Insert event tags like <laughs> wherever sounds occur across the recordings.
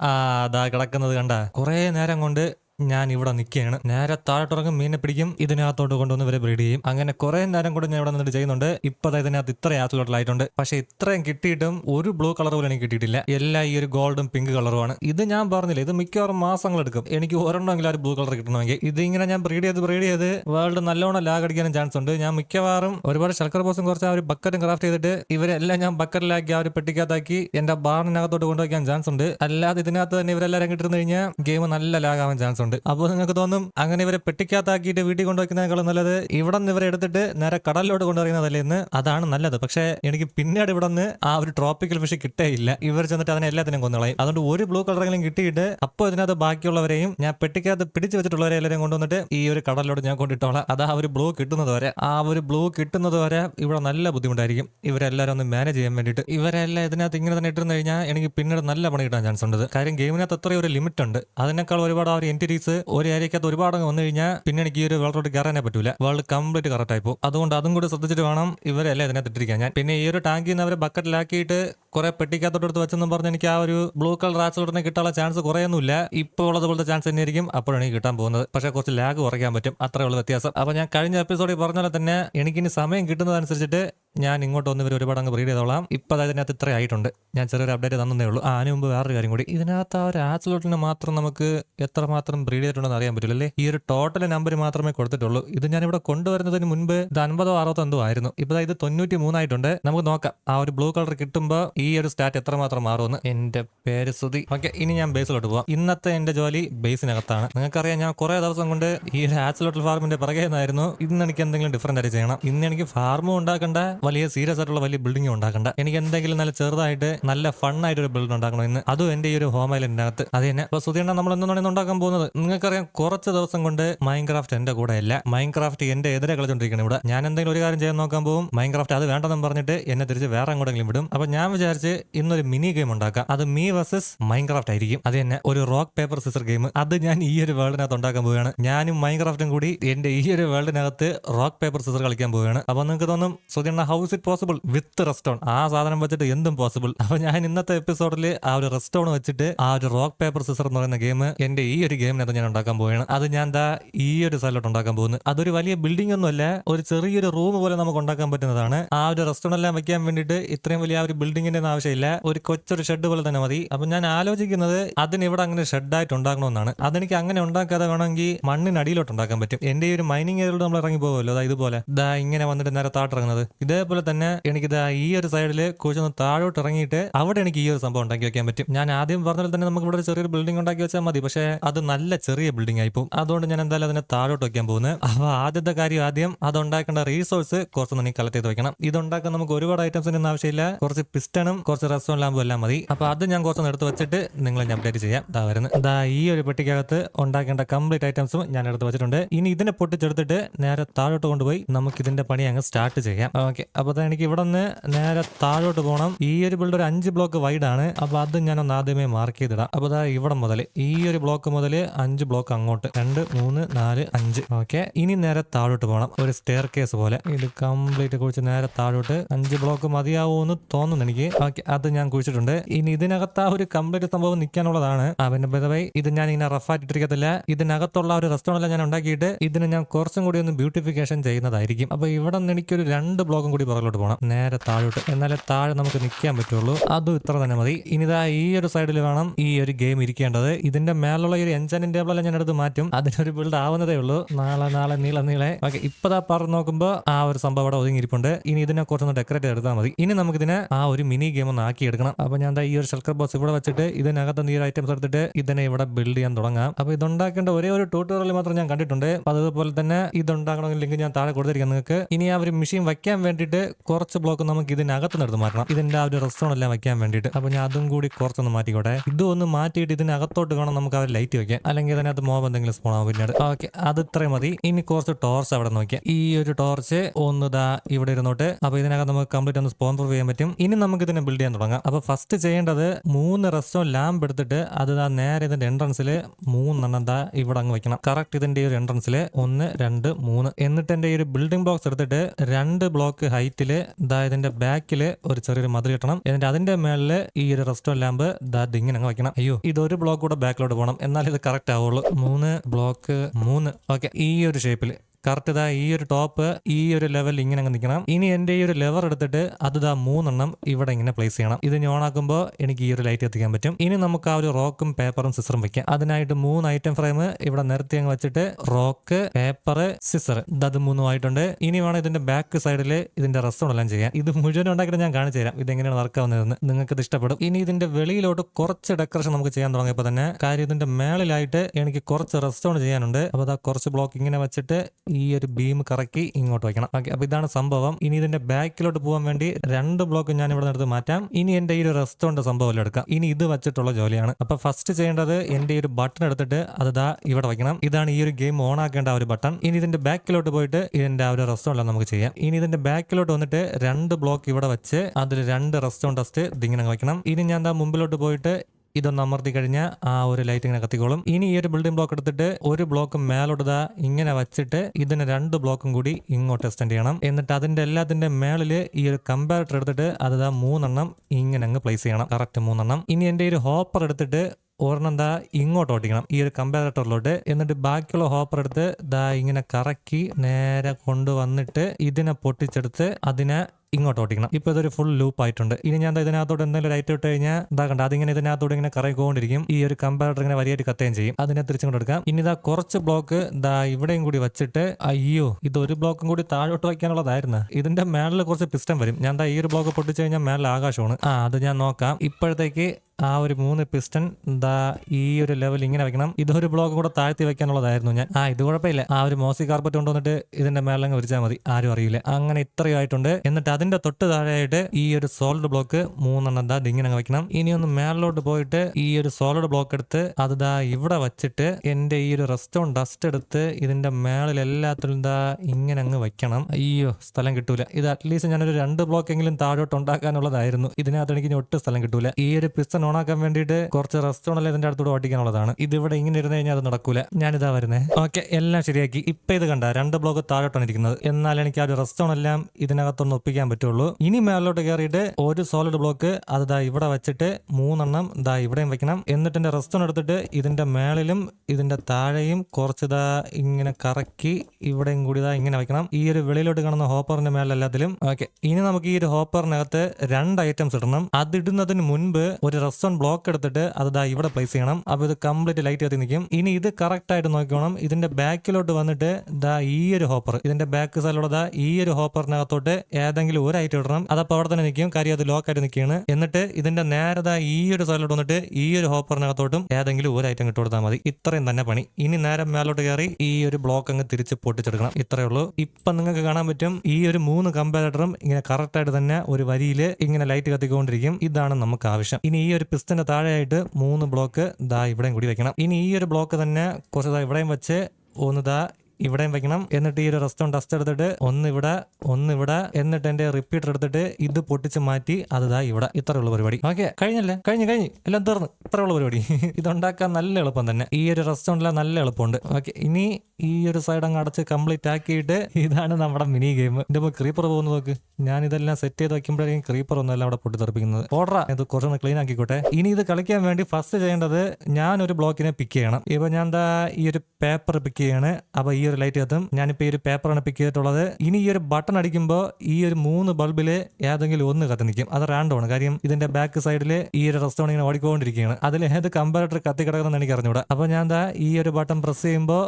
ആ അതാ കിടക്കുന്നത് കണ്ട. കുറേ നേരം കൊണ്ട് ഞാൻ ഇവിടെ നിൽക്കുകയാണ്. നേരെ താഴോട്ടിറങ്ങും മീനെ പിടിക്കും. ഇതിനകത്തോട്ട് കൊണ്ടുവന്ന് ഇവരെ ബ്രീഡ് ചെയ്യും. അങ്ങനെ കുറെ നേരം കൂടെ ഞാൻ ഇവിടെ നിന്നിട്ട് ചെയ്യുന്നുണ്ട്. ഇപ്പൊ ദാ ഇതിനകത്ത് ഇത്ര ആയിട്ടുണ്ട് പക്ഷെ ഇത്രയും കിട്ടിയിട്ടും ഒരു ബ്ലൂ കളർ പോലും എനിക്ക് കിട്ടിയിട്ടില്ല. എല്ലാം ഈ ഒരു ഗോൾഡും പിങ്ക് കളറുമാണ്. ഇത് ഞാൻ പറഞ്ഞില്ല ഇത് മിക്കവാറും മാസങ്ങൾ എടുക്കും. എനിക്ക് ഒരെണ്ണമെങ്കിലും ഒരു ബ്ലൂ കളർ കിട്ടണമെങ്കിൽ. ഇതിങ്ങനെ ഞാൻ ബ്രീഡ് ചെയ്ത് ബ്രീഡ് ചെയ്ത് വേൾഡ് നല്ലോണം ലാഗ് അടിക്കാനും ചാൻസ് ഉണ്ട്. ഞാൻ മിക്കവാറും ഒരുപാട് ശർക്കര ബോസും കുറച്ച് ആ ഒരു ബക്കറ്റും ക്രാഫ്റ്റ് ചെയ്തിട്ട് ഇവരെല്ലാം ഞാൻ ബക്കറ്റിലാക്കി ആ ഒരു പെട്ടിക്കകത്താക്കി എന്റെ ബാറിനകത്തോട്ട് കൊണ്ടുവയ്ക്കാൻ ചാൻസ് ഉണ്ട്. അല്ലാതെ ഇതിനകത്ത് തന്നെ ഇവരെല്ലാരും കിട്ടുന്ന കഴിഞ്ഞാൽ ഗെയിം നല്ല ലാഗ് ആവാൻ ചാൻസ് ഉണ്ട്. അപ്പോൾ നിങ്ങൾക്ക് തോന്നും അങ്ങനെ ഇവരെ പെട്ടിക്കകത്താക്കിയിട്ട് വീട്ടിൽ കൊണ്ടുവയ്ക്കുന്നതിനേക്കാളും നല്ലത് ഇവിടെ നിന്ന് ഇവരെ എടുത്തിട്ട് നേരെ കടലിലോട്ട് കൊണ്ടുവരുന്നതല്ലേ എന്ന് അതാണ് നല്ലത്. പക്ഷേ എനിക്ക് പിന്നീട് ഇവിടെ നിന്ന് ആ ഒരു ട്രോപ്പിക്കൽ ഫിഷ് കിട്ടേയില്ല. ഇവർ ചെന്നിട്ട് അതിനെ എല്ലാത്തിനും കൊന്നുകളയും. അതുകൊണ്ട് ഒരു ബ്ലൂ കളറെങ്കിലും കിട്ടിയിട്ട് അപ്പോൾ ഇതിനകത്ത് ബാക്കിയുള്ളവരെയും ഞാൻ പെട്ടിക്കകത്ത് പിടിച്ചു വെച്ചിട്ടുള്ളവരെ എല്ലാവരെയും കൊണ്ടുവന്നിട്ട് ഈ ഒരു കടലിലോട്ട് ഞാൻ കൊണ്ടിട്ടോളാം. അതാ ഒരു ബ്ലൂ കിട്ടുന്നത് വരെ. ആ ഒരു ബ്ലൂ കിട്ടുന്നത് വരെ ഇവിടെ നല്ല ബുദ്ധിമുട്ടായിരിക്കും. ഇവരെല്ലാവരും ഒന്ന് മാനേജ് ചെയ്യാൻ വേണ്ടിയിട്ട്. ഇവരെല്ലാം ഇതിനകത്ത് ഇങ്ങനെ തന്നെ ഇട്ടിരുന്നു കഴിഞ്ഞാൽ എനിക്ക് പിന്നീട് നല്ല പണി കിട്ടാൻ ചാൻസ് ഉണ്ട്. കാര്യം ഗെയിമിനകത്ത് അത്രയും ഒരു ലിമിറ്റ് ഉണ്ട്. അതിനേക്കാൾ ഒരുപാട് ആ ഒരു എന്റിറ്റീസ് ഒരു ഏരിയക്കകത്ത് ഒരുപാട് വന്നു കഴിഞ്ഞാൽ പിന്നെ എനിക്ക് ഈ ഒരു വേൾഡോട്ട് കയറാനേ പറ്റൂല. വേൾഡ് കംപ്ലീറ്റ് കറക്റ്റ് ആയിപ്പോ അതുകൊണ്ട് അതും കൂടി ശ്രദ്ധിച്ചിട്ട് വേണം ഇവരെല്ലാം ഇതിനെ തിട്ടിരിക്കാൻ ഞാൻ പിന്നെ ഈ ഒരു ടാങ്കിൽ നിന്ന് അവരെ ബക്കറ്റിലാക്കിയിട്ട് കുറെ പെട്ടിക്കകത്തോട്ട് വെച്ചെന്ന് പറഞ്ഞ എനിക്ക് ആ ഒരു ബ്ലൂ കളർ ആസിലോട്ടിനെ കിട്ടാനുള്ള ചാൻസ് കുറയൊന്നുമില്ല. ഇപ്പോൾ ഉള്ളതുപോലത്തെ ചാൻസ് തന്നെയായിരിക്കും. അപ്പോഴാണ് എനിക്ക് കിട്ടാൻ പോകുന്നത്. പക്ഷേ കുറച്ച് ലാഗ് കുറയ്ക്കാൻ പറ്റും. അത്രയുള്ള വ്യത്യാസം. അപ്പോൾ ഞാൻ കഴിഞ്ഞ എപ്പിസോഡിൽ പറഞ്ഞ പോലെ തന്നെ എനിക്കിനി സമയം കിട്ടുന്നതനുസരിച്ചിട്ട് ഞാൻ ഇങ്ങോട്ട് വന്ന് ഒരുപാട് അങ്ങ് റീഡ് ചെയ്തോളാം. ഇപ്പം അതായത് ഇതിനകത്ത് ഇത്ര ആയിട്ടുണ്ട്. ഞാൻ ചെറിയൊരു അപ്ഡേറ്റ് തന്നേ ഉള്ളൂ. ആ, അതിന് മുമ്പ് വേറൊരു കാര്യം കൂടി. ഇതിനകത്ത് ആ ഒരു ആസിലോട്ടിന് മാത്രം നമുക്ക് എത്രമാത്രം ബ്രീഡ് ചെയ്തിട്ടുണ്ടെന്ന് അറിയാൻ പറ്റില്ല അല്ലേ ഈ ഒരു ടോട്ടൽ നമ്പർ മാത്രമേ കൊടുത്തിട്ടുള്ളൂ. ഇത് ഞാൻ ഇവിടെ കൊണ്ടുവരുന്നതിന് മുൻപ് ഇത് അൻപതോ അറുപതോ എന്തോ ആയിരുന്നു. ഇപ്പോൾ ഇത് തൊണ്ണൂറ്റി മൂന്നായിട്ടുണ്ട് നമുക്ക് നോക്കാം. ആ ഒരു ബ്ലൂ കളർ കിട്ടുമ്പോൾ ഈ ഒരു സ്റ്റാറ്റ് എത്രമാത്രം മാറുമെന്ന്. എന്റെ പേര് സുധി ഓക്കെ ഇനി ഞാൻ ബേസിലോട്ട് പോവാം. ഇന്നത്തെ എന്റെ ജോലി ബേസിനകത്താണ് നിങ്ങൾക്കറിയാം ഞാൻ കുറെ ദിവസം കൊണ്ട് ഈ ഒരു ആസിലോട്ടൽ ഫാർമിന്റെ പിറകെ നിന്നായിരുന്നു ഇന്ന് എനിക്ക് എന്തെങ്കിലും ഡിഫറെന്റ് ആയിട്ട് ചെയ്യണം. ഇന്ന് എനിക്ക് ഫാർമും ഉണ്ടാക്കണ്ട വലിയ സീരിയസ് ആയിട്ടുള്ള വലിയ ബിൽഡിംഗ് ഉണ്ടാക്കണ്ട. എനിക്ക് എന്തെങ്കിലും നല്ല ചെറുതായിട്ട് നല്ല ഫൺ ആയിട്ട് ഒരു ബിൽഡിംഗ് ഉണ്ടാക്കണം ഇന്ന് അതും എന്റെ ഈ ഒരു ഹോം ഐലൻഡിനകത്ത് അത് തന്നെ. അപ്പൊ സുധീണ്ണ നമ്മൾ എന്താണ് ഉണ്ടാക്കാൻ പോകുന്നത്? നിങ്ങൾക്കറിയാം കുറച്ച് ദിവസം കൊണ്ട് മൈൻക്രാഫ്റ്റ് എന്റെ കൂടെ അല്ല. മൈൻക്രാഫ്റ്റ് എന്റെ എതിരെ കളിച്ചോണ്ടിരിക്കണം ഇവിടെ. ഞാൻ എന്തെങ്കിലും ഒരു കാര്യം ചെയ്യാൻ നോക്കാൻ പോകും. മൈൻക്രാഫ്റ്റ് അത് വേണ്ടെന്ന് പറഞ്ഞിട്ട് എന്നെ തിരിച്ച് വേറെ അങ്ങോട്ടെങ്കിലും വിടും. അപ്പൊ ഞാൻ വിചാരിച്ച് ഇന്നൊരു മിനി ഗെയിം ഉണ്ടാക്കാം. അത് മീ വേഴ്സസ് മൈൻക്രാഫ്റ്റ് ആയിരിക്കും. അത് തന്നെ. ഒരു റോക്ക് പേപ്പർ സിസർ ഗെയിം അത് ഞാൻ ഈ ഒരു വേൾഡിനകത്ത് ഉണ്ടാക്കാൻ പോവുകയാണ്. ഞാനും മൈൻക്രാഫ്റ്റും കൂടി എന്റെ ഈ ഒരു വേൾഡിനകത്ത് റോക്ക് പേപ്പർ സിസർ കളിക്കാൻ പോവുകയാണ്. അപ്പൊ നിങ്ങൾക്ക് തോന്നും സുധീണ്ണ ഹൗസ് ഇറ്റ് പോസിബിൾ വിത്ത് റെസ്റ്റോൺ. ആ സാധനം വെച്ചിട്ട് എന്തും പോസിബിൾ. അപ്പൊ ഞാൻ ഇന്നത്തെ എപ്പിസോഡിൽ ആ ഒരു റെസ്റ്റോൺ വെച്ചിട്ട് ആ ഒരു റോക്ക് പേപ്പർ സിസർ എന്ന് പറയുന്ന ഗെയിം എന്റെ ഈ ഒരു ഗെയിമിനകത്ത് ഞാൻ ഉണ്ടാക്കാൻ പോവുകയാണ്. അത് ഞാൻ ദാ ഈ ഒരു സ്ഥലത്തോട്ട് ഉണ്ടാക്കാൻ പോകുന്നത് അതൊരു വലിയ ബിൽഡിംഗ് ഒന്നുമല്ല ഒരു ചെറിയൊരു റൂം പോലെ നമുക്ക് ഉണ്ടാക്കാൻ പറ്റുന്നതാണ്. ആ ഒരു റെസ്റ്റോൺ എല്ലാം വെക്കാൻ വേണ്ടിയിട്ട് ഇത്രയും വലിയ ആ ഒരു ബിൽഡിങ്ങിന്റെ ഒന്നും ആവശ്യമില്ല. ഒരു കൊച്ചൊരു ഷെഡ് പോലെ തന്നെ മതി. അപ്പൊ ഞാൻ ആലോചിക്കുന്നത് അതിന് ഇവിടെ അങ്ങനെ ഷെഡായിട്ട് ഉണ്ടാക്കണമെന്നാണ്. അതെനിക്ക് അങ്ങനെ ഉണ്ടാക്കാതെ വേണമെങ്കിൽ മണ്ണിനടിയിലോട്ട് ഉണ്ടാക്കാൻ പറ്റും. എന്റെ ഈ ഒരു മൈനിങ് ഏരിയയിലൂടെ നമ്മൾ ഇറങ്ങി പോകുമല്ലോ അതാ ഇതുപോലെ. ദാ ഇങ്ങനെ വന്നിട്ട് നേരെ താട്ടിറങ്ങുന്നത് ഇതേപോലെ തന്നെ എനിക്ക് ദാ ഈ ഒരു സൈഡിൽ കുഴിച്ചൊന്ന് താഴോട്ട് ഇറങ്ങിയിട്ട് അവിടെ എനിക്ക് ഈ ഒരു സംഭവം ഉണ്ടാക്കി വെക്കാൻ പറ്റും. ഞാൻ ആദ്യം പറഞ്ഞ പോലെ തന്നെ നമുക്ക് ഇവിടെ ചെറിയൊരു ബിൽഡിംഗ് ഉണ്ടാക്കി വെച്ചാൽ മതി. പക്ഷേ അത് നല്ല ചെറിയ ബിൽഡിംഗ് ആയിപ്പോ അതുകൊണ്ട് ഞാൻ എന്തായാലും അതിനെ താഴോട്ട് വെക്കാൻ പോകുന്നത് അപ്പോൾ ആദ്യത്തെ കാര്യം ആദ്യം അത് ഉണ്ടാക്കേണ്ട റീസോഴ്സ് കുറച്ചൊന്ന് നീ കളക്ട് ചെയ്ത് വെക്കണം. ഇത് ഉണ്ടാക്കാൻ നമുക്ക് ഒരുപാട് ഐറ്റംസ് ഒന്നും ആവശ്യമില്ല. കുറച്ച് പിസ്റ്റണും കുറച്ച് റെസ്റ്റോൺ ലാമ്പും എല്ലാം മതി. അപ്പൊ അത് ഞാൻ കുറച്ചൊന്ന് എടുത്ത് വെച്ചിട്ട് നിങ്ങളെ ഞാൻ അപ്ഡേറ്റ് ചെയ്യാം. ഇതാ വരുന്നത് ദാ ഈ ഒരു പെട്ടിക്കകത്ത് ഉണ്ടാക്കേണ്ട കംപ്ലീറ്റ് ഐറ്റംസും ഞാൻ എടുത്ത് വെച്ചിട്ടുണ്ട്. ഇനി ഇതിനെ പൊട്ടിച്ചെടുത്തിട്ട് നേരെ താഴോട്ട് കൊണ്ടുപോയി നമുക്ക് ഇതിന്റെ പണി അങ്ങ് സ്റ്റാർട്ട് ചെയ്യാം. ഓക്കെ അപ്പൊ ദാ എനിക്ക് ഇവിടെ നിന്ന് നേരെ താഴോട്ട് പോകണം ഈ ഒരു ബിൽഡ് ഒരു അഞ്ച് ബ്ലോക്ക് വൈഡ് ആണ്. അപ്പൊ അത് ഞാൻ ഒന്ന് ആദ്യമേ മാർക്ക് ചെയ്തിടാം. അപ്പൊ അതാ ഇവിടെ മുതൽ ഈ ഒരു ബ്ലോക്ക് മുതൽ അഞ്ച് ബ്ലോക്ക് അങ്ങോട്ട്. രണ്ട് മൂന്ന് നാല് അഞ്ച്. ഓക്കെ ഇനി നേരെ താഴോട്ട് പോകണം ഒരു സ്റ്റെയർ കേസ് പോലെ. ഇത് കംപ്ലീറ്റ് കുഴിച്ച് നേരെ താഴോട്ട്. അഞ്ച് ബ്ലോക്ക് മതിയാവുമെന്ന് തോന്നുന്നു എനിക്ക്. ഓക്കെ അത് ഞാൻ കുഴിച്ചിട്ടുണ്ട്. ഇനി ഇതിനകത്ത് ആ ഒരു കംപ്ലീറ്റ് സംഭവം നിൽക്കാനുള്ളതാണ്. അവന്റെ ബദവൈ ഇത് ഞാൻ ഇങ്ങനെ റഫായിട്ടിരിക്കത്തില്ല ഇതിനകത്തുള്ള ഒരു റെസ്റ്റോറന്റ് ഞാൻ ഉണ്ടാക്കിയിട്ട് ഇതിന് ഞാൻ കുറച്ചും കൂടി ഒന്ന് ബ്യൂട്ടിഫിക്കേഷൻ ചെയ്യുന്നതായിരിക്കും. അപ്പൊ ഇവിടെ നിന്ന് എനിക്കൊരു രണ്ട് ബ്ലോക്കും കൂടി പുറകിലോട്ട് പോകണം നേരെ താഴോട്ട്. എന്നാലേ താഴെ നമുക്ക് നിൽക്കാൻ പറ്റുള്ളൂ. അതും ഇത്ര തന്നെ മതി. ഇനി ഇതാ ഈ ഒരു സൈഡിൽ വേണം ഈ ഒരു ഗെയിം ഇരിക്കേണ്ടത്. ഇതിന്റെ മേലുള്ള ഈ ഒരു എൻജാനിൻ ടേബിളെല്ലാം ഞാൻ എടുത്ത് മാറ്റും. അതിനൊരു ബിൽഡ് ആവുന്നതേ ഉള്ളൂ. നാളെ നാളെ നീളെ നീളെ. ഓക്കെ ഇപ്പതാ പറഞ്ഞു നോക്കുമ്പോൾ ആ ഒരു സംഭവം അവിടെ ഒതുങ്ങിയിരിപ്പുണ്ട്. ഇനി ഇതിനെ കുറച്ചൊന്ന് ഡെക്കറേറ്റ് എടുത്താൽ മതി. ഇനി നമുക്ക് ഇതിനെ ആ ഒരു മിനി ഗെയിം ഒന്ന് ആക്കി എടുക്കണം. അപ്പൊ ഞാൻ ഈ ഒരു ഷൽക്കർ ബോക്സ് ഇവിടെ വെച്ചിട്ട് ഇതിനകത്ത് ഈ ഒരു ഐറ്റംസ് എടുത്തിട്ട് ഇതിനെ ഇവിടെ ബിൽഡ് ചെയ്യാൻ തുടങ്ങാം. അപ്പൊ ഇതുണ്ടാക്കേണ്ട ഒരേ ഒരു ട്യൂട്ടോറിയൽ മാത്രം ഞാൻ കണ്ടിട്ടുണ്ട്. അതുപോലെ തന്നെ ഇതുണ്ടാക്കണമെങ്കിൽ ലിങ്ക് ഞാൻ താഴെ കൊടുത്തിരിക്കാം നിങ്ങൾക്ക്. ഇനി ആ ഒരു മെഷീൻ വയ്ക്കാൻ വേണ്ടിയിട്ട് കുറച്ച് ബ്ലോക്ക് നമുക്ക് ഇതിനകത്ത് നിന്ന് മാറ്റണം. ഇതിന്റെ ആ ഒരു റെസ്റ്റോറന്റ് എല്ലാം വെക്കാൻ വേണ്ടിയിട്ട്. അപ്പൊ ഞാൻ അതും കൂടി കുറച്ചൊന്ന് മാറ്റിക്കോട്ടെ. ഇതൊന്ന് മാറ്റിയിട്ട് ഇതിനകത്തോട്ട് വേണം നമുക്ക് അവർ ലൈറ്റ് വെക്കാം അല്ലെങ്കിൽ അതിനകത്ത് മോബ് എന്തെങ്കിലും സ്പോൺ ആവും പിന്നീട്. ഓക്കെ അത് ഇത്രയും മതി. ഇനി കുറച്ച് ടോർച്ച് അവിടെ നോക്കിയാൽ ഈ ഒരു ടോർച്ച് ഒന്ന് ദാ ഇവിടെ ഇരുന്നോട്ട്. അപ്പൊ ഇതിനകത്ത് നമുക്ക് കംപ്ലീറ്റ് ഒന്ന് സ്പോൺ പ്രൂവ് ചെയ്യാൻ പറ്റും. ഇനി നമുക്ക് ഇതിനെ ബിൽഡ് ചെയ്യാൻ തുടങ്ങാം. അപ്പൊ ഫസ്റ്റ് ചെയ്യേണ്ടത് മൂന്ന് റെസ്റ്റോ ലാമ്പ് എടുത്തിട്ട് അത് ദാ നേരെ ഇതിന്റെ എൻട്രൻസിൽ മൂന്നെണ്ണം ദാ ഇവിടെ അങ്ങ് വെക്കണം. കറക്റ്റ് ഇതിന്റെ ഒരു എൻട്രൻസിൽ ഒന്ന് രണ്ട് മൂന്ന്. എന്നിട്ട് എന്റെ ഈ ഒരു ബിൽഡിംഗ് ബ്ലോക്സ് എടുത്തിട്ട് രണ്ട് ബ്ലോക്ക് ഹൈറ്റിൽ ദാ ഇതിന്റെ ബാക്കിൽ ഒരു ചെറിയൊരു മതിൽ കിട്ടണം. എന്നിട്ട് അതിന്റെ മേളിൽ ഈ ഒരു റെസ്റ്റോറന്റ് ലാമ്പ് ദാ ഇത് ഇങ്ങനെ അങ്ങ് വെക്കണം. അയ്യോ ഇതൊരു ബ്ലോക്ക് കൂടെ ബാക്കിലോട്ട് പോകണം. എന്നാൽ ഇത് കറക്റ്റ് ആവുള്ളൂ. മൂന്ന് ബ്ലോക്ക് മൂന്ന്. ഓക്കെ ഈ ഒരു ഷേപ്പിൽ കറക്റ്റ് ഇതാ ഈ ഒരു ടോപ്പ് ഈ ഒരു ലെവൽ ഇങ്ങനെ അങ്ങ് നിൽക്കണം ഇനി എന്റെ ഈ ഒരു ലെവർ എടുത്തിട്ട് അത് ഇതാ മൂന്നെണ്ണം ഇവിടെ ഇങ്ങനെ പ്ലേസ് ചെയ്യണം. ഇത് ഞാൻ ഓണാക്കുമ്പോൾ എനിക്ക് ഈ ഒരു ലൈറ്റ് എത്തിക്കാൻ പറ്റും. ഇനി നമുക്ക് ആ ഒരു റോക്കും പേപ്പറും സിസറും വെക്കാം. അതിനായിട്ട് മൂന്ന് ഐറ്റം ഫ്രെയിം ഇവിടെ നിരത്തി അങ്ങ് വെച്ചിട്ട് റോക്ക് പേപ്പർ സിസർ ഇത് മൂന്നും ആയിട്ടുണ്ട്. ഇനി വേണം ഇതിന്റെ ബാക്ക് സൈഡിൽ ഇതിന്റെ റെസ്റ്റോറെന്റ് എല്ലാം ചെയ്യാം ഇത് മുഴുവൻ ഉണ്ടാക്കിയിട്ട് ഞാൻ കാണിച്ചു തരാം. ഇത് എങ്ങനെയാണ് വർക്ക് ആവുന്നതെന്ന് നിങ്ങൾക്ക് ഇത് ഇഷ്ടപ്പെടും. ഇനി ഇതിന്റെ വെളിയിലോട്ട് കുറച്ച് ഡെക്കറേഷൻ നമുക്ക് ചെയ്യാൻ തുടങ്ങിയപ്പോൾ തന്നെ കാര്യം ഇതിന്റെ മേളിലായിട്ട് എനിക്ക് കുറച്ച് റെസ്റ്റോൺ ചെയ്യാനുണ്ട്. അപ്പോൾ അതാ കുറച്ച് ബ്ലോക്ക് ഇങ്ങനെ വെച്ചിട്ട് ഈ ഒരു ബീം കറക്കി ഇങ്ങോട്ട് വയ്ക്കണം. ഓക്കെ അപ്പൊ ഇതാണ് സംഭവം. ഇനി ഇതിന്റെ ബാക്കിലോട്ട് പോകാൻ വേണ്ടി രണ്ട് ബ്ലോക്ക് ഞാൻ ഇവിടെ നിന്ന് മാറ്റാം. ഇനി എന്റെ ഈ ഒരു റെസ്റ്റോറന്റ് സംഭവം എടുക്കാം. ഇനി ഇത് വെച്ചിട്ടുള്ള ജോലിയാണ്. അപ്പൊ ഫസ്റ്റ് ചെയ്യേണ്ടത് എന്റെ ഈ ഒരു ബട്ടൺ എടുത്തിട്ട് അത് ദാ ഇവിടെ വയ്ക്കണം. ഇതാണ് ഈ ഒരു ഗെയിം ഓൺ ആക്കേണ്ട ഒരു ബട്ടൺ. ഇനി ഇതിന്റെ ബാക്കിലോട്ട് പോയിട്ട് ഇതിന്റെ ആ ഒരു റെസ്റ്റോറന്റ് നമുക്ക് ചെയ്യാം. ഇനി ഇതിന്റെ ബാക്കിലോട്ട് വന്നിട്ട് രണ്ട് ബ്ലോക്ക് ഇവിടെ വെച്ച് അതിൽ രണ്ട് റെസ്റ്റോറന്റ് ടെസ്റ്റ് ഇതിങ്ങനെ വയ്ക്കണം. ഇനി ഞാൻ ദാ മുമ്പിലോട്ട് പോയിട്ട് ഇതൊന്ന് അമർത്തി കഴിഞ്ഞാൽ ആ ഒരു ലൈറ്റ് ഇങ്ങനെ കത്തിക്കോളും. ഇനി ഈ ഒരു ബിൽഡിംഗ് ബ്ലോക്ക് എടുത്തിട്ട് ഒരു ബ്ലോക്ക് മേലോട്ട് ഇങ്ങനെ വെച്ചിട്ട് ഇതിന് രണ്ട് ബ്ലോക്കും കൂടി ഇങ്ങോട്ട് എക്സ്റ്റെൻഡ് ചെയ്യണം. എന്നിട്ട് അതിന്റെ എല്ലാത്തിന്റെ മേളിൽ ഈ ഒരു കമ്പാരിറ്റർ എടുത്തിട്ട് അത് മൂന്നെണ്ണം ഇങ്ങനെ അങ്ങ് പ്ലേസ് ചെയ്യണം. കറക്റ്റ് മൂന്നെണ്ണം. ഇനി എന്റെ ഒരു ഹോപ്പർ എടുത്തിട്ട് ഒരെണ്ണം ദാ ഇങ്ങോട്ട് ഓടിക്കണം ഈ ഒരു കമ്പാരിറ്ററിലോട്ട് എന്നിട്ട് ബാക്കിയുള്ള ഹോപ്പർ എടുത്ത് ദാ ഇങ്ങനെ കറക്കി നേരെ കൊണ്ടുവന്നിട്ട് ഇതിനെ പൊട്ടിച്ചെടുത്ത് അതിനെ ഇങ്ങോട്ട് ഓട്ടിക്കണം ഇപ്പൊ ഇതൊരു ഫുൾ ലൂപ്പ് ആയിട്ടുണ്ട്. ഇനി ഞാൻ ഇതിനകത്തോട് എന്തെങ്കിലും ലൈറ്റ് ഇട്ട് കഴിഞ്ഞാൽ ഇതാ കണ്ട അതിങ്ങനെ ഇതിനകത്തോട് ഇങ്ങനെ കറങ്ങിക്കൊണ്ടിരിക്കും. ഈ ഒരു കമ്പാരറ്റർ ഇങ്ങനെ വരിയായിട്ട് കത്തുകയും ചെയ്യും. അതിനെ തിരിച്ചും എടുക്കാം. ഇനി ഇതാ കുറച്ച് ബ്ലോക്ക് ദാ ഇവിടെയും കൂടി വെച്ചിട്ട് അയ്യോ ഇത് ഒരു ബ്ലോക്കും കൂടി താഴോട്ട് വയ്ക്കാനുള്ളതായിരുന്നു. ഇതിന്റെ മേളിൽ കുറച്ച് പിസ്റ്റം വരും. ഞാൻ ദാ ഈ ഒരു ബ്ലോക്ക് പൊട്ടിച്ചു കഴിഞ്ഞാൽ മേളിൽ ആകാശമാണ്. ആ അത് ഞാൻ നോക്കാം. ഇപ്പോഴത്തേക്ക് ആ ഒരു മൂന്ന് പിസ്റ്റൺ ദാ ഈ ഒരു ലെവൽ ഇങ്ങനെ വെക്കണം. ഇതൊരു ബ്ലോക്ക് കൂടെ താഴ്ത്തി വെക്കാനുള്ളതായിരുന്നു ഞാൻ. ആ ഇത് കുഴപ്പമില്ല. ആ ഒരു മോസി കാർപ്പറ്റ് കൊണ്ടുവന്നിട്ട് ഇതിന്റെ മേലങ്ങ് വിരിച്ചാൽ മതി. ആരും അറിയില്ല. അങ്ങനെ ഇത്രയും ആയിട്ടുണ്ട്. എന്നിട്ട് അതിന്റെ തൊട്ട് താഴെയായിട്ട് ഈ ഒരു സോളിഡ് ബ്ലോക്ക് മൂന്നെണ്ണം ദാ അങ്ങ് വെക്കണം. ഇനി ഒന്ന് മേളിലോട്ട് പോയിട്ട് ഈ ഒരു സോളിഡ് ബ്ലോക്ക് എടുത്ത് അത് ദാ ഇവിടെ വെച്ചിട്ട് എന്റെ ഈ ഒരു റെസ്റ്റോൺ ഡസ്റ്റ് എടുത്ത് ഇതിന്റെ മേളിൽ എല്ലാത്തിലും ദാ ഇങ്ങനെ അങ്ങ് വെക്കണം. അയ്യോ സ്ഥലം കിട്ടൂല. ഇത് അറ്റ്ലീസ്റ്റ് ഞാനൊരു രണ്ട് ബ്ലോക്ക് എങ്കിലും താഴോട്ട് ഉണ്ടാക്കാനുള്ളതായിരുന്നു. ഇതിനകത്ത് എനിക്ക് ഒട്ടും സ്ഥലം കിട്ടൂല. ഈ ഒരു പിസ്റ്റൺ ഓണാക്കാൻ വേണ്ടിയിട്ട് കുറച്ച് റെസ്റ്റോറന്റിൽ ഇതിന്റെ അടുത്തൂടെ ഓട്ടിക്കാനുള്ളതാണ്. ഇതിവിടെ ഇങ്ങനെ ഇരുന്ന് കഴിഞ്ഞാൽ അത് നടക്കൂല. ഞാനിതാ വരുന്നേ. ഓക്കെ എല്ലാം ശരിയാക്കി. ഇപ്പൊ ഇത് കണ്ട രണ്ട് ബ്ലോക്ക് താഴോട്ടാണ് ഇരിക്കുന്നത് എന്നാൽ എനിക്ക് ആ ഒരു റെസ്റ്റോറന്റ് എല്ലാം ഇതിനകത്തൊന്ന് ഒപ്പിക്കാൻ പറ്റുള്ളൂ. ഇനി മേളിലോട്ട് കയറിയിട്ട് ഒരു സോളിഡ് ബ്ലോക്ക് അത് ദാ ഇവിടെ വെച്ചിട്ട് മൂന്നെണ്ണം ദാ ഇവിടെയും വെക്കണം. എന്നിട്ട് എന്റെ റെസ്റ്റോറന്റ് എടുത്തിട്ട് ഇതിന്റെ മേളിലും ഇതിന്റെ താഴെയും കുറച്ച് ദാ ഇങ്ങനെ കറക്കി ഇവിടെയും കൂടി ദാ ഇങ്ങനെ വെക്കണം. ഈ ഒരു വെളിയിലോട്ട് കാണുന്ന ഹോപ്പറിന്റെ മേലെ എല്ലാത്തിലും. ഓക്കെ ഇനി നമുക്ക് ഈ ഒരു ഹോപ്പറിനകത്ത് രണ്ട് ഐറ്റംസ് ഇടണം. അതിടുന്നതിന് മുൻപ് ഒരു റെസ്റ്റോറന്റ് ബ്ലോക്ക് എടുത്തിട്ട് അത് ദാ ഇവിടെ പ്ലേസ് ചെയ്യണം. അപ്പോൾ ഇത് കംപ്ലീറ്റ് ലൈറ്റ് കത്തി നിൽക്കും ഇനി ഇത് കറക്റ്റ് ആയിട്ട് നോക്കിക്കോണം. ഇതിന്റെ ബാക്കിലോട്ട് വന്നിട്ട് ദാ ഈ ഒരു ഹോപ്പർ ഇതിന്റെ ബാക്ക് സൈഡിലുള്ള ദാ ഈ ഒരു ഹോപ്പറിനകത്തോട്ട് ഏതെങ്കിലും ഒരു ഐറ്റം ഇടണം. അതപ്പോൾ അവിടെ തന്നെ നിൽക്കും കാര്യം അത് ലോക്ക് ആയിട്ട് നിൽക്കുകയാണ് എന്നിട്ട് ഇതിന്റെ നേരെ ദാ ഈ ഒരു സൈഡിലോട്ട് വന്നിട്ട് ഈ ഒരു ഹോപ്പറിനകത്തോട്ടും ഏതെങ്കിലും ഒരു ഐറ്റം ഇട്ട് കൊടുത്താൽ മതി. ഇത്രയും തന്നെ പണി. ഇനി നേരെ മേലോട്ട് കയറി ഈ ഒരു ബ്ലോക്ക് അങ്ങ് തിരിച്ച് പൊട്ടിച്ചെടുക്കണം. ഇത്രയേ ഉള്ളൂ. ഇപ്പം നിങ്ങൾക്ക് കാണാൻ പറ്റും ഈ ഒരു മൂന്ന് കമ്പാരേറ്ററും ഇങ്ങനെ കറക്റ്റ് ആയിട്ട് തന്നെ ഒരു വരിയിൽ ഇങ്ങനെ ലൈറ്റ് കത്തിക്കൊണ്ടിരിക്കും. ഇതാണ് നമുക്ക് ആവശ്യം. ഇനി ഈ ഒരു പിസ്റ്റന്റെ താഴെയായിട്ട് മൂന്ന് ബ്ലോക്ക് ദാ ഇവിടെയും കൂടി വെക്കണം. ഇനി ഈ ഒരു ബ്ലോക്ക് തന്നെ കുറച്ച് ദാ ഇവിടെയും വെച്ച് ഒന്ന് ദാ ഇവിടെയും വെക്കണം. എന്നിട്ട് ഈ ഒരു റെസ്റ്റോൺ ഡസ്റ്റ് എടുത്തിട്ട് ഒന്ന് ഇവിടെ ഒന്ന് ഇവിടെ എന്നിട്ട് എന്റെ റിപ്പീറ്റർ എടുത്തിട്ട് ഇത് പൊട്ടിച്ച് മാറ്റി അത് ഇവിടെ. ഇത്രയുള്ള പരിപാടി. ഓക്കെ കഴിഞ്ഞല്ലേ? കഴിഞ്ഞു കഴിഞ്ഞു. എല്ലാം തീർന്നു. ഇത്രയുള്ള പരിപാടി. <laughs> ഇതുണ്ടാക്കാൻ നല്ല എളുപ്പം തന്നെ. ഈ ഒരു റെസ്റ്റോറന്റിലെ നല്ല എളുപ്പമുണ്ട്. ഓക്കെ ഇനി ഈ ഒരു സൈഡ് അങ്ങ് അടച്ച് കംപ്ലീറ്റ് ആക്കിയിട്ട് ഇതാണ് നമ്മുടെ മിനി ഗെയിം ഇപ്പോൾ ക്രീപ്പർ പോകുന്നത് നോക്ക്. ഞാൻ ഇതെല്ലാം സെറ്റ് ചെയ്ത് വെക്കുമ്പോഴേക്കും ക്രീപ്പർ ഒന്നല്ല അവിടെ പൊട്ടിത്തെറിപ്പിക്കുന്നത്. ഓർഡർ ഇത് കുറച്ചൊന്ന് ക്ലീൻ ആക്കിക്കോട്ടെ. ഇനി ഇത് കളിക്കാൻ വേണ്ടി ഫസ്റ്റ് ചെയ്യേണ്ടത് ഞാൻ ഒരു ബ്ലോക്കിനെ പിക്ക് ചെയ്യണം. ഇപ്പൊ ഞാൻ എന്താ ഈ ഒരു പേപ്പർ പിക്ക് ചെയ്യാണ്. അപ്പൊ ഈ ഒരു ലൈറ്റ് കത്തും. ഞാനിപ്പോ ഈ ഒരു പേപ്പറാണ് പിക്ക് ചെയ്തിട്ടുള്ളത്. ഇനി ഈ ഒരു ബട്ടൺ അടിക്കുമ്പോൾ ഈ ഒരു മൂന്ന് ബൾബിൽ ഏതെങ്കിലും ഒന്ന് കത്തി നിൽക്കും അത് ആണ്. കാര്യം ഇതിന്റെ ബാക്ക് സൈഡിൽ ഈ ഒരു റെസ്റ്റോറന്റ് ഇങ്ങനെ ഓടിക്കൊണ്ടിരിക്കുകയാണ്. അതിൽ ഏത് കമ്പാരറ്റർ കത്തി കിടക്കുന്നതെന്ന് എനിക്ക് അറിഞ്ഞൂടാ. അപ്പൊ ഞാൻ എന്താ ഈ ഒരു ബട്ടൺ പ്രസ് ചെയ്യുമ്പോൾ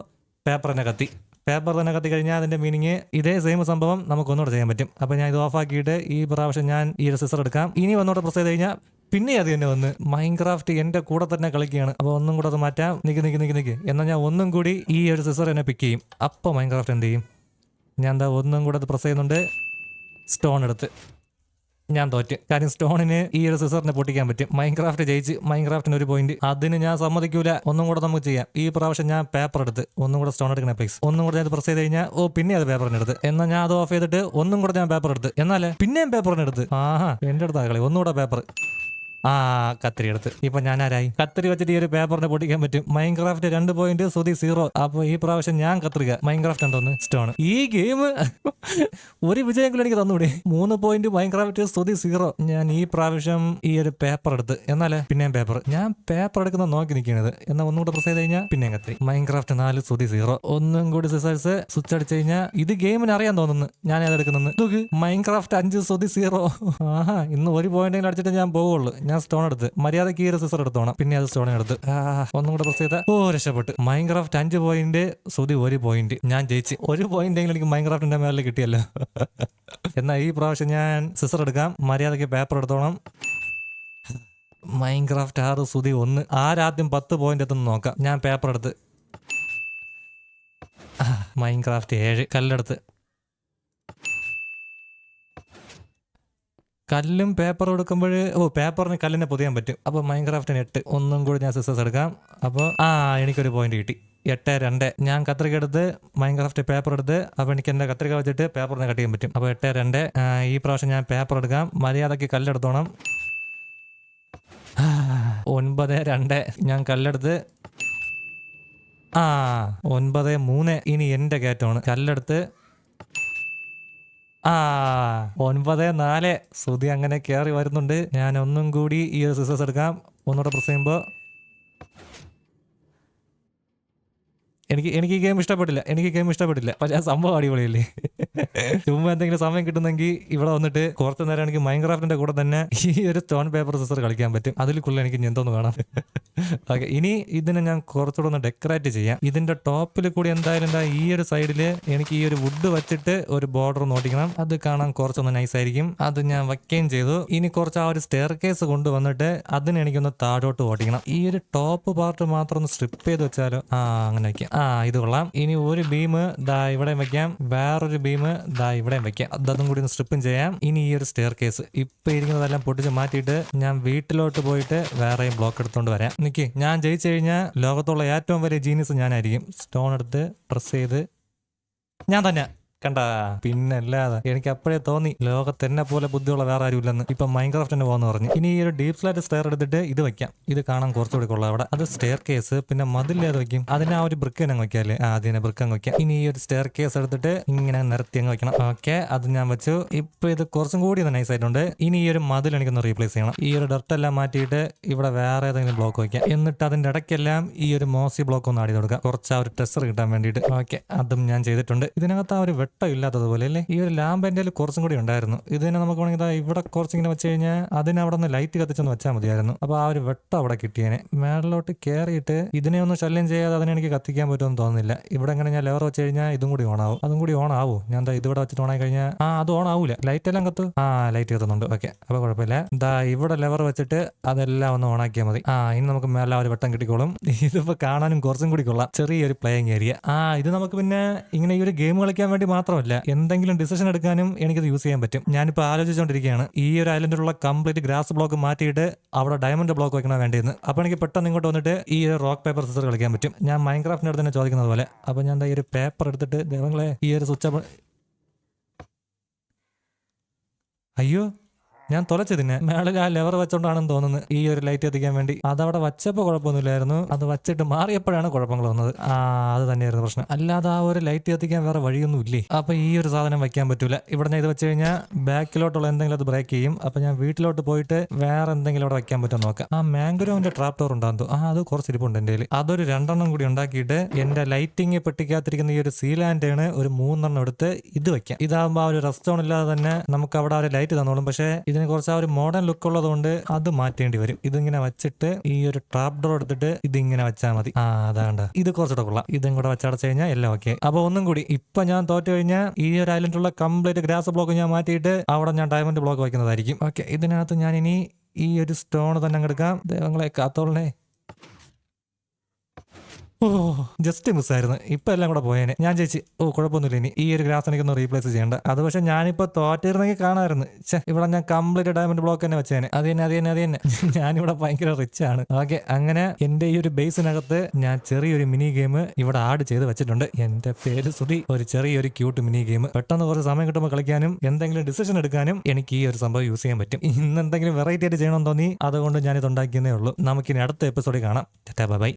പേപ്പർ തന്നെ കത്തി. പേപ്പർ തന്നെ കത്തി കഴിഞ്ഞാൽ അതിന്റെ മീനിങ് ഇതേ സെയിം സംഭവം നമുക്ക് ഒന്നുകൂടെ ചെയ്യാൻ പറ്റും. അപ്പോൾ ഞാൻ ഇത് ഓഫ് ആക്കിയിട്ട് ഈ പ്രാവശ്യം ഞാൻ ഈ ഒരു സിസർ എടുക്കാം. ഇനി ഒന്നുകൂടെ പ്രസ് ചെയ്ത് കഴിഞ്ഞാൽ പിന്നെ അത് തന്നെ വന്ന് മൈൻക്രാഫ്റ്റ് എന്റെ കൂടെ തന്നെ കളിക്കുകയാണ്. അപ്പൊ ഒന്നും കൂടെ അത് മാറ്റാം. നിക്ക് നിക്ക് നിക്ക് നിക്ക്. എന്നാൽ ഞാൻ ഒന്നും കൂടി ഈ ഒരു സിസർ എന്നെ പിക്ക് ചെയ്യും. അപ്പോൾ മൈൻക്രാഫ്റ്റ് എന്ത് ചെയ്യും? ഞാൻ എന്താ ഒന്നും കൂടെ അത് പ്രസ് ചെയ്യുന്നുണ്ട്. സ്റ്റോൺ എടുത്ത്. ഞാൻ തോറ്റ്. കാര്യം സ്റ്റോണിന് ഈ ഒരു സിസറിനെ പൊട്ടിക്കാൻ പറ്റും. മൈൻക്രാഫ്റ്റ് ജയിച്ച് മൈൻക്രാഫ്റ്റിന് ഒരു പോയിന്റ് അതിന് ഞാൻ സമ്മതിക്കൂല. ഒന്നും കൂടെ നമുക്ക് ചെയ്യാം. ഈ പ്രാവശ്യം ഞാൻ പേപ്പർ എടുത്ത് ഒന്നും കൂടെ സ്റ്റോൺ എടുക്കണേ പ്ലീസ് ഒന്നും കൂടെ ഞാൻ പ്രസ് ചെയ്ത് കഴിഞ്ഞാൽ ഓ പിന്നെ അത് പേപ്പറിന് എടുത്ത്. എന്നാൽ ഞാൻ അത് ഓഫ് ചെയ്തിട്ട് ഒന്നും കൂടെ ഞാൻ പേപ്പർ എടുത്ത്. എന്നാലേ പിന്നെയും പേപ്പറിന് എടുത്ത്. ആഹാ എന്റെ അടുത്താ കളി. ഒന്നുകൂടെ പേപ്പർ ആ കത്തിരി എടുത്ത്. ഇപ്പൊ ഞാൻ ആരായി കത്തിരി വെച്ചിട്ട് ഈ ഒരു പേപ്പറിനെ പൊട്ടിക്കാൻ പറ്റും. മൈൻക്രാഫ്റ്റ് രണ്ട് പോയിന്റ് സുതി സീറോ അപ്പൊ ഈ പ്രാവശ്യം ഞാൻ കത്രിക. മൈൻക്രാഫ്റ്റ് എന്തോന്ന്? സ്റ്റോൺ ഈ ഗെയിം ഒരു വിജയമെങ്കിലും എനിക്ക് തന്നൂടെ. മൂന്ന് പോയിന്റ് മൈൻക്രാഫ്റ്റ് സ്തുതി സീറോ ഞാൻ ഈ പ്രാവശ്യം ഈ ഒരു പേപ്പർ എടുത്ത്. എന്നാലേ പിന്നെയും പേപ്പർ ഞാൻ പേപ്പർ എടുക്കുന്ന നോക്കി നിൽക്കുന്നത് എന്നാൽ ഒന്നുകൂടെ പ്രസ് ചെയ്ത് കഴിഞ്ഞാൽ പിന്നെയും കത്തിരി മൈൻക്രാഫ്റ്റ് നാല് സ്തുതി സീറോ ഒന്നും കൂടി സിസേഴ്സ് സ്വിച്ച് അടിച്ചു കഴിഞ്ഞാൽ ഇത് ഗെയിമിന് അറിയാൻ തോന്നുന്നു. ഞാൻ ഏതെടുക്കുന്നത് മൈൻക്രാഫ്റ്റ് അഞ്ച് സ്തുതി സീറോ ആഹാ ഇന്ന് ഒരു പോയിന്റെങ്കിലും അടിച്ചിട്ട് ഞാൻ പോവുള്ളൂ. ഞാൻ സ്റ്റോൺ എടുത്ത്. മര്യാദയ്ക്ക് ഈ സിസർ എടുത്തോണം പിന്നെ അത് സ്റ്റോൺ എടുത്ത്. ഒന്നും കൂടെ പ്രസ് ചെയ്ത. ഓ രക്ഷപ്പെട്ട്. മൈൻക്രാഫ്റ്റ് അഞ്ച് പോയിന്റ് സുതി ഒരു പോയിന്റ് ഞാൻ ജയിച്ച്. ഒരു പോയിന്റ് എങ്കിലും എനിക്ക് മൈൻക്രാഫ്റ്റിന്റെ മേലെ കിട്ടിയല്ലോ. <laughs> എന്നാ ഈ പ്രാവശ്യം ഞാൻ സിസർ എടുക്കാം. മര്യാദയ്ക്ക് പേപ്പർ എടുത്തോണം. മൈൻക്രാഫ്റ്റ് ആറ് സുതി ഒന്ന്. ആരാദ്യം പത്ത് പോയിന്റ് എത്തുന്നു നോക്കാം. ഞാൻ പേപ്പർ എടുത്ത്. മൈൻക്രാഫ്റ്റ് ഏഴ്. കല്ലെടുത്ത്. കല്ലും പേപ്പറും എടുക്കുമ്പോൾ ഓ പേപ്പറിന് കല്ലിനെ പൊതിയാൻ പറ്റും. അപ്പോൾ മൈൻക്രാഫ്റ്റിന് എട്ട് ഒന്നും കൂടി ഞാൻ സിസ്റ്റസ് എടുക്കാം. അപ്പോൾ ആ എനിക്കൊരു പോയിന്റ് കിട്ടി. എട്ട് രണ്ട്. ഞാൻ കത്രിക എടുത്ത് മൈൻക്രാഫ്റ്റ് പേപ്പർ എടുത്ത് അപ്പോൾ എനിക്ക് എന്റെ കത്രിക വെച്ചിട്ട് പേപ്പറിനെ കട്ട് ചെയ്യാൻ പറ്റും. അപ്പോൾ എട്ട് രണ്ട്. ഈ പ്രാവശ്യം ഞാൻ പേപ്പർ എടുക്കാം. മര്യാദയ്ക്ക് കല്ലെടുത്തോണം. ഒൻപത് രണ്ട്. ഞാൻ കല്ലെടുത്ത് ആ ഒൻപത് മൂന്ന്. ഇനി എന്റെ കയറ്റമാണ്. കല്ലെടുത്ത് ആ ഒൻപത് നാല്. ശ്രുതി അങ്ങനെ കയറി വരുന്നുണ്ട്. ഞാൻ ഒന്നും കൂടി ഈ ഒരു സിസസ് എടുക്കാം. ഒന്നുകൂടെ പ്രസ് ചെയ്യുമ്പോൾ എനിക്ക് എനിക്ക് ഗെയിം ഇഷ്ടപ്പെട്ടില്ല. എനിക്ക് ഗെയിം ഇഷ്ടപ്പെട്ടില്ല. പക്ഷെ ആ സംഭവം അടിപൊളിയല്ലേ? ചുമ്മാ എന്തെങ്കിലും സമയം കിട്ടുന്നെങ്കിൽ ഇവിടെ വന്നിട്ട് കുറച്ച് നേരം എനിക്ക് മൈൻക്രാഫ്റ്റിന്റെ കൂടെ തന്നെ ഈ ഒരു സ്റ്റോൺ പേപ്പർ സിസ്റ്റർ കളിക്കാൻ പറ്റും. അതിൽ കൂടുതൽ എനിക്ക് എന്തോന്ന് വേണം ഓക്കെ ഇനി ഇതിനെ ഞാൻ കുറച്ചുകൂടെ ഒന്ന് ഡെക്കറേറ്റ് ചെയ്യാം. ഇതിന്റെ ടോപ്പിൽ കൂടി എന്തായാലും എന്താ ഈ ഒരു സൈഡിൽ എനിക്ക് ഈ ഒരു വുഡ് വെച്ചിട്ട് ഒരു ബോർഡർ നോട്ടിക്കണം അത് കാണാൻ കുറച്ചൊന്ന് നൈസ് ആയിരിക്കും. അത് ഞാൻ വയ്ക്കുകയും ചെയ്തു. ഇനി കുറച്ച് ആ ഒരു സ്റ്റെയർ കേസ് കൊണ്ടുവന്നിട്ട് അതിന് എനിക്കൊന്ന് താഴോട്ട് ഓട്ടിക്കണം ഈ ഒരു ടോപ്പ് പാർട്ട് മാത്രം ഒന്ന് സ്ട്രിപ്പ് ചെയ്ത് വെച്ചാലോ? ആ അങ്ങനെ ആ ഇത് കൊള്ളാം. ഇനി ഒരു ബീം ദാ ഇവിടെ വെക്കാം. വേറൊരു ബീം ദാ ഇവിടെ വെക്കാം. അത് കൂടി ഒന്ന് സ്ട്രിപ്പും ചെയ്യാം. ഇനി ഈ ഒരു സ്റ്റെയർ കേസ് ഇപ്പൊ ഇരിക്കുന്നതെല്ലാം പൊട്ടിച്ച് മാറ്റിയിട്ട് ഞാൻ വീട്ടിലോട്ട് പോയിട്ട് വേറെയും ബ്ലോക്ക് എടുത്തോണ്ട് വരാം. നിക്ക് ഞാൻ ജയിച്ചു കഴിഞ്ഞാൽ ലോകത്തുള്ള ഏറ്റവും വലിയ ജീനിയസ് ഞാനായിരിക്കും. സ്റ്റോൺ എടുത്ത് പ്രസ് ചെയ്ത്. ഞാൻ തന്നെ. കണ്ട? പിന്നെ അല്ലാതെ എനിക്ക് അപ്പോഴേ തോന്നി ലോകത്ത് എന്നെ പോലെ ബുദ്ധിയുള്ള വേറെ ആരും ഇല്ലെന്ന് ഇപ്പൊ മൈൻക്രാഫ്റ്റ് തന്നെ പോകുന്ന പറഞ്ഞു. ഇനി ഈ ഒരു ഡീപ് സ്ലാറ്റ് സ്റ്റെയർ എടുത്തിട്ട് ഇത് വെക്കാം. ഇത് കാണാൻ കുറച്ചുകൂടി കൊള്ളാം അവിടെ. അത് സ്റ്റെയർ കേസ്. പിന്നെ മതിൽ ഏത് വെക്കും? അതിന് ആ ഒരു ബ്രിക്ക് അങ്ങ് വെക്കാല്ലേ ആ അതിനെ ബ്രിക്ക് അങ്ങ് വെക്കാം. ഇനി ഈ ഒരു സ്റ്റെയർ കേസ് എടുത്തിട്ട് ഇങ്ങനെ നിരത്തി അങ്ങ് വെക്കണം. ഓക്കെ അത് ഞാൻ വെച്ചു. ഇപ്പൊ ഇത് കുറച്ചും കൂടി നൈസ് ആയിട്ടുണ്ട്. ഇനി ഈ ഒരു മതിൽ എനിക്കൊന്ന് റീപ്ലേസ് ചെയ്യണം. ഈ ഒരു ഡർട്ട് എല്ലാം മാറ്റിയിട്ട് ഇവിടെ വേറെ ഏതെങ്കിലും ബ്ലോക്ക് വെക്കാം. എന്നിട്ട് അതിന്റെ ഇടയ്ക്കെല്ലാം ഈ ഒരു മോസി ബ്ലോക്ക് ഒന്ന് ആടി കൊടുക്കാം കുറച്ച് ആ ഒരു ടെസ്റ്റർ കിട്ടാൻ വേണ്ടിയിട്ട്. ഓക്കെ അതും ഞാൻ ചെയ്തിട്ടുണ്ട്. ഇതിനകത്ത് ആ ഒരു വെട്ടം ഇല്ലാത്തതുപോലെ അല്ലേ? ഈ ഒരു ലാമ്പ് എന്റെ കുറച്ചും കൂടി ഉണ്ടായിരുന്നു. ഇത് തന്നെ നമുക്ക് വേണമെങ്കിൽ ഇവിടെ കുറച്ചിങ്ങനെ വെച്ച് കഴിഞ്ഞാൽ അതിന് അവിടെ നിന്ന് ലൈറ്റ് കത്തിച്ചൊന്ന് വെച്ചാൽ മതിയായിരുന്നു. അപ്പോൾ ആ ഒരു വെട്ടം അവിടെ കിട്ടിയേനെ. മേളിലോട്ട് കയറിയിട്ട് ഇതിനെ ഒന്ന് ശല്യം ചെയ്യാതെ അതിനെ എനിക്ക് കത്തിക്കാൻ പറ്റുമെന്ന് തോന്നുന്നില്ല. ഇവിടെ എങ്ങനെ ഞാൻ ലെവർ വെച്ച് കഴിഞ്ഞാൽ ഇതും കൂടി ഓൺ ആവും. അതും കൂടി ഓൺ ആവും? ഞാൻ ദാ ഇതിവിടെ വെച്ചിട്ട് ഓണായി കഴിഞ്ഞാൽ ആ അത് ഓൺ ആവൂല. ലൈറ്റ് എല്ലാം കത്തു? ആ ലൈറ്റ് കത്തുന്നുണ്ട്. ഓക്കെ അപ്പോൾ കുഴപ്പമില്ല. ദാ ഇവിടെ ലെവർ വെച്ചിട്ട് അതെല്ലാം ഒന്ന് ഓൺ ആക്കിയാൽ മതി. ആ ഇനി നമുക്ക് മേലെ ഒരു വെട്ടം കിട്ടിക്കോളും. ഇതിപ്പോ കാണാനും കുറച്ചും കൂടി കൊള്ളാം. ചെറിയൊരു പ്ലേയിങ് ഏരിയ ആ ഇത് നമുക്ക് പിന്നെ ഇങ്ങനെ ഈ ഒരു ഗെയിം കളിക്കാൻ വേണ്ടി മാത്രമല്ല എന്തെങ്കിലും ഡിസിഷൻ എടുക്കാനും എനിക്കത് യൂസ് ചെയ്യാൻ പറ്റും. ഞാനിപ്പോൾ ആലോചിച്ചുകൊണ്ടിരിക്കുകയാണ് ഈ ഒരു ഐലൻഡിലുള്ള കംപ്ലീറ്റ് ഗ്രാസ് ബ്ലോക്ക് മാറ്റിയിട്ട് അവിടെ ഡയമണ്ട് ബ്ലോക്ക് വെക്കണോ വേണ്ടിയെന്ന് അപ്പോൾ എനിക്ക് പെട്ടെന്ന് ഇങ്ങോട്ട് വന്നിട്ട് ഈ ഒരു റോക്ക് പേപ്പർ സിസർ കളിക്കാൻ പറ്റും. ഞാൻ മൈൻക്രാഫ്റ്റിന്റെ അടുത്ത് തന്നെ ചോദിക്കുന്നത് പോലെ അപ്പോൾ ഞാൻ ഈ ഒരു പേപ്പർ എടുത്തിട്ട് ദൈവങ്ങളെ ഈ ഒരു സ്വിച്ച് അയ്യോ ഞാൻ തുളച്ചതിനെ മേളിൽ ആ ലെവർ വെച്ചോണ്ടാണെന്ന് തോന്നുന്നു ഈ ഒരു ലൈറ്റ് എത്തിക്കാൻ വേണ്ടി. അതവിടെ വച്ചപ്പോൾ കുഴപ്പമൊന്നുമില്ലായിരുന്നു. അത് വച്ചിട്ട് മാറിയപ്പോഴാണ് കുഴപ്പങ്ങൾ വന്നത്. ആ അത് തന്നെയായിരുന്നു പ്രശ്നം. അല്ലാതെ ആ ഒരു ലൈറ്റ് എത്തിക്കാൻ വേറെ വഴിയൊന്നും ഇല്ലേ അപ്പൊ ഈ ഒരു സാധനം വെക്കാൻ പറ്റൂല. ഇവിടെ ഞാൻ ഇത് വെച്ച് കഴിഞ്ഞാൽ ബാക്കിലോട്ടുള്ള എന്തെങ്കിലും അത് ബ്രേക്ക് ചെയ്യും. അപ്പൊ ഞാൻ വീട്ടിലോട്ട് പോയിട്ട് വേറെ എന്തെങ്കിലും അവിടെ വെക്കാൻ പറ്റുമോ നോക്കാം. ആ മാംഗ്രോവിന്റെ ട്രാപ്പ് ഡോർ ഉണ്ടാകും ആ അത് കുറച്ച് ഇരിപ്പുണ്ട് എന്റെ അതൊരു രണ്ടെണ്ണം കൂടി ഉണ്ടാക്കിയിട്ട് എന്റെ ലൈറ്റിംഗ് പെട്ടിക്കാത്തിരിക്കുന്ന ഈ ഒരു സീലാൻഡേണ് ഒരു മൂന്നെണ്ണം എടുത്ത് ഇത് വെക്കാം. ഇതാകുമ്പോൾ ആ ഒരു റെസ്റ്റോൺ ഇല്ലാതെ തന്നെ നമുക്ക് അവിടെ ഒരു ലൈറ്റ് തന്നോളും. പക്ഷേ ഇതിന് കുറച്ച് ആ ഒരു മോഡേൺ ലുക്ക് ഉള്ളതുകൊണ്ട് അത് മാറ്റേണ്ടി വരും. ഇതിങ്ങനെ വെച്ചിട്ട് ഈ ഒരു ട്രാപ്പ് ഡോർ എടുത്തിട്ട് ഇതിങ്ങനെ വെച്ചാൽ മതി. ആ അതാണ്ട് ഇത് കുറച്ചുകൂടെ കൊള്ളാം. ഇതും കൂടെ വെച്ചടച്ചു കഴിഞ്ഞാൽ എല്ലാം ഓക്കെ അപ്പൊ ഒന്നും കൂടി ഇപ്പൊ ഞാൻ തോറ്റു കഴിഞ്ഞാൽ ഈ ഒരു ഐലൻഡിലുള്ള കംപ്ലീറ്റ് ഗ്രാസ് ബ്ലോക്ക് ഞാൻ മാറ്റിയിട്ട് അവിടെ ഞാൻ ഡയമണ്ട് ബ്ലോക്ക് വയ്ക്കുന്നതായിരിക്കും. ഓക്കെ ഇതിനകത്ത് ഞാൻ ഇനി ഈ ഒരു സ്റ്റോൺ തന്നെ എടുക്കാം. ദൈവങ്ങളെ കാത്തോളനെ ഓ ജസ്റ്റ് മിസ്സായിരുന്നു ഇപ്പൊ എല്ലാം കൂടെ പോയേനെ. ഞാൻ ചേച്ചി ഓ കുഴപ്പമൊന്നുമില്ല. ഇനി ഈ ഒരു ഗ്ലാസ് എനിക്കൊന്ന് റീപ്ലേസ് ചെയ്യേണ്ട. അത് പക്ഷെ ഞാനിപ്പോ തോറ്റിരുന്നെങ്കിൽ കാണാമായിരുന്നു. ഛെ, ഇവിടെ ഞാൻ കംപ്ലീറ്റ് ഡയമണ്ട് ബ്ലോക്ക് തന്നെ വെച്ചേനെ. അത് തന്നെ അത് തന്നെ അത് തന്നെ. <laughs> ഞാനിവിടെ ഭയങ്കര റിച്ച് ആണ്. ഓക്കെ അങ്ങനെ എന്റെ ഈ ഒരു ബേസിനകത്ത് ഞാൻ ചെറിയൊരു മിനി ഗെയിം ഇവിടെ ആഡ് ചെയ്ത് വെച്ചിട്ടുണ്ട്. എന്റെ പേര് സുധി. ഒരു ചെറിയൊരു ക്യൂട്ട് മിനി ഗെയിം പെട്ടെന്ന് കുറച്ച് സമയം കിട്ടുമ്പോൾ കളിക്കാനും എന്തെങ്കിലും ഡിസിഷൻ എടുക്കാനും എനിക്ക് ഈ ഒരു സംഭവം യൂസ് ചെയ്യാൻ പറ്റും. ഇന്ന് എന്തെങ്കിലും വെറൈറ്റി ആയിട്ട് ചെയ്യണമെന്ന് തോന്നി അതുകൊണ്ട് ഞാനിത് ഉണ്ടാക്കിയതേ ഉള്ളൂ. നമുക്കിനി അടുത്ത എപ്പിസോഡിൽ കാണാം. ബൈ